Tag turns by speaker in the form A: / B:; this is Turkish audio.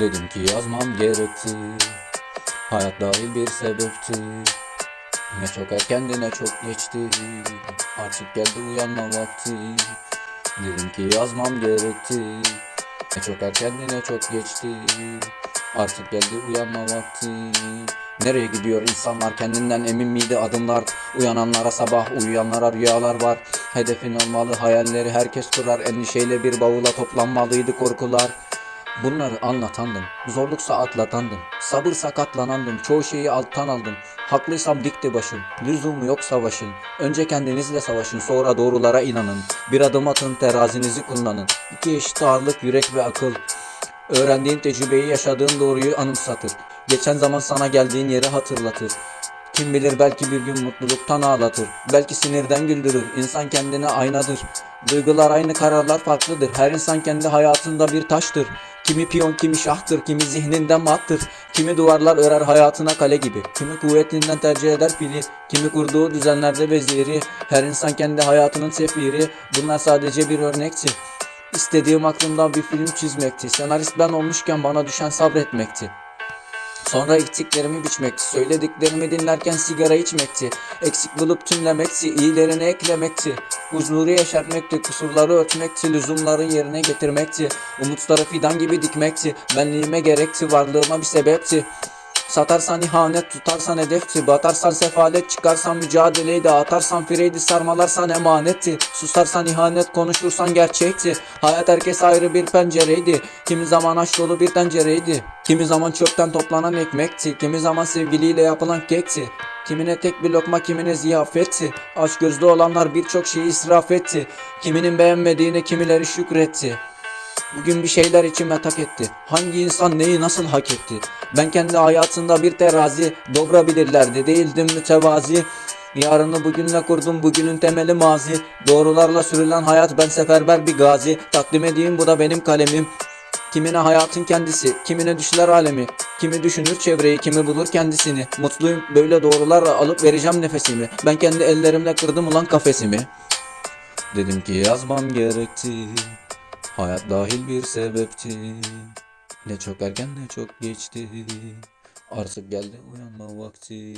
A: Dedim ki yazmam gerekti. Hayat dahil bir sebepti. Ne çok erkendi ne çok geçti. Artık geldi uyanma vakti. Dedim ki yazmam gerekti. Ne çok erkendi ne çok geçti. Artık geldi uyanma vakti Nereye gidiyor insanlar kendinden emin miydi adımlar Uyananlara sabah uyuyanlara rüyalar var Hedefin olmalı hayalleri herkes kurar Endişeyle bir bavula toplanmalıydı korkular Bunları anlatandım. Zorluksa atlatandım. Sabır sakatlanandım. Çoğu şeyi alttan aldım. Haklıysam dikti başım. Lüzumu yok savaşın. Önce kendinizle savaşın. Sonra doğrulara inanın. Bir adım atın terazinizi kullanın. İki eşit ağırlık yürek ve akıl. Öğrendiğin tecrübeyi yaşadığın doğruyu anımsatır. Geçen zaman sana geldiğin yeri hatırlatır. Kim bilir belki bir gün mutluluktan ağlatır. Belki sinirden güldürür. İnsan kendine aynadır. Duygular aynı kararlar farklıdır. Her insan kendi hayatında bir taştır. Kimi piyon kimi şahtır. Kimi zihninden mattır. Kimi duvarlar örer hayatına kale gibi. Kimi kuvvetinden tercih eder fili. Kimi kurduğu düzenlerde veziri. Her insan kendi hayatının sefiri. Bunlar sadece bir örnekti. İstediğim aklımdan bir film çizmekti. Senarist ben olmuşken bana düşen sabretmekti. Sonra eksiklerimi biçmekti. Söylediklerimi dinlerken sigara içmekti. Eksik bulup tümlemekti. iyilerini eklemekti. Huzuru yeşertmekti. Kusurları örtmekti. Lüzumların yerine getirmekti. Umutları fidan gibi dikmekti. Benliğime gerekti. Varlığıma bir sebepti. Satarsan ihanet, tutarsan hedefti. Batarsan sefalet, çıkarsan mücadeleydi. Atarsan fireydi, sarmalarsan emanetti Susarsan ihanet, konuşursan gerçekti. Hayat herkes ayrı bir pencereydi. Kimi zaman aşk dolu bir tencereydi. Kimi zaman çöpten toplanan ekmekti. Kimi zaman sevgiliyle yapılan kekti. Kimine tek bir lokma, kimine ziyafetti. Aç gözlü olanlar birçok şeyi israf etti. Kiminin beğenmediğine kimileri şükretti Bugün bir şeyler içime tak etti. Hangi insan neyi nasıl hak etti? Ben kendi hayatında bir terazi, dobra bilirlerdi değildim mütevazi. Yarını bugünle kurdum bugünün temeli mazi. Doğrularla sürülen hayat ben seferber bir gazi. Takdim edeyim bu da benim kalemim. Kimine hayatın kendisi, kimine düşler alemi. Kimi düşünür çevreyi, kimi bulur kendisini. Mutluyum böyle doğrularla alıp vereceğim nefesimi. Ben kendi ellerimle kırdım ulan kafesimi. Dedim ki yazmam gerekti. Hayat dahil bir sebepti. Ne çok erken ne çok geçti. Artık geldi uyanma vakti.